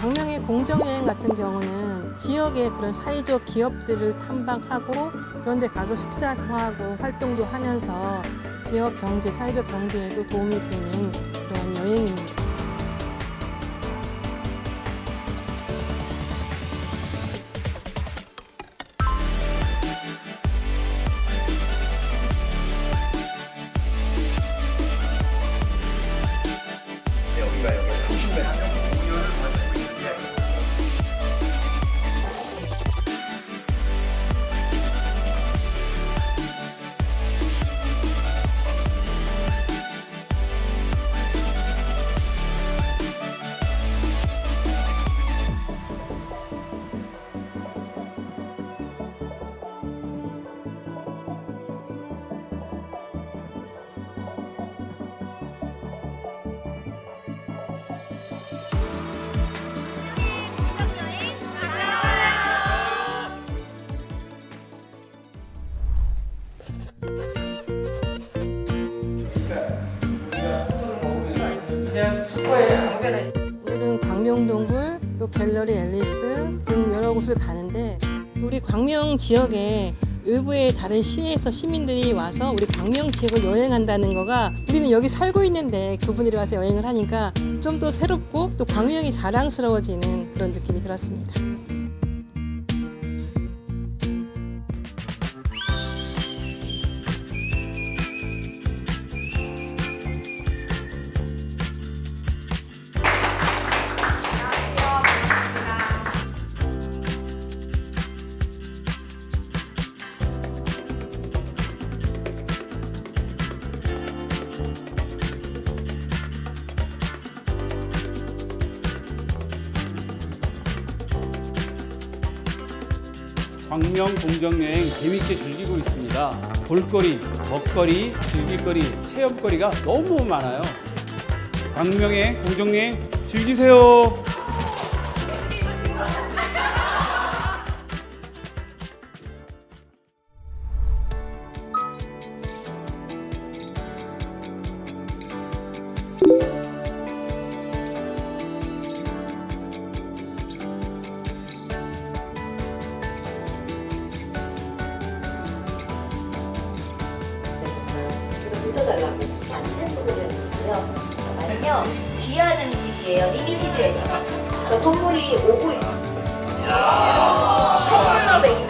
광명의 공정여행 같은 경우는 지역의 그런 사회적 기업들을 탐방하고 그런 데 가서 식사도 하고 활동도 하면서 지역 경제, 사회적 경제에도 도움이 되는 그런 여행입니다. 오늘은 광명동굴, 또 갤러리 앨리스 등 여러 곳을 가는데 우리 광명 지역에 외부의 다른 시에서 시민들이 와서 우리 광명 지역을 여행한다는 거가 우리는 여기 살고 있는데 그분들이 와서 여행을 하니까 좀 더 새롭고 또 광명이 자랑스러워지는 그런 느낌이 들었습니다. 광명 공정여행 재밌게 즐기고 있습니다. 볼거리, 먹거리, 즐길거리, 체험거리가 너무 많아요. 광명의 공정여행 즐기세요. 그래서 붙여달라고 만든 부분이었는데요. 정말요 귀한 음식이에요. 리미티드예요. 그래서 선물이 오고 있어요. 선물로 맥이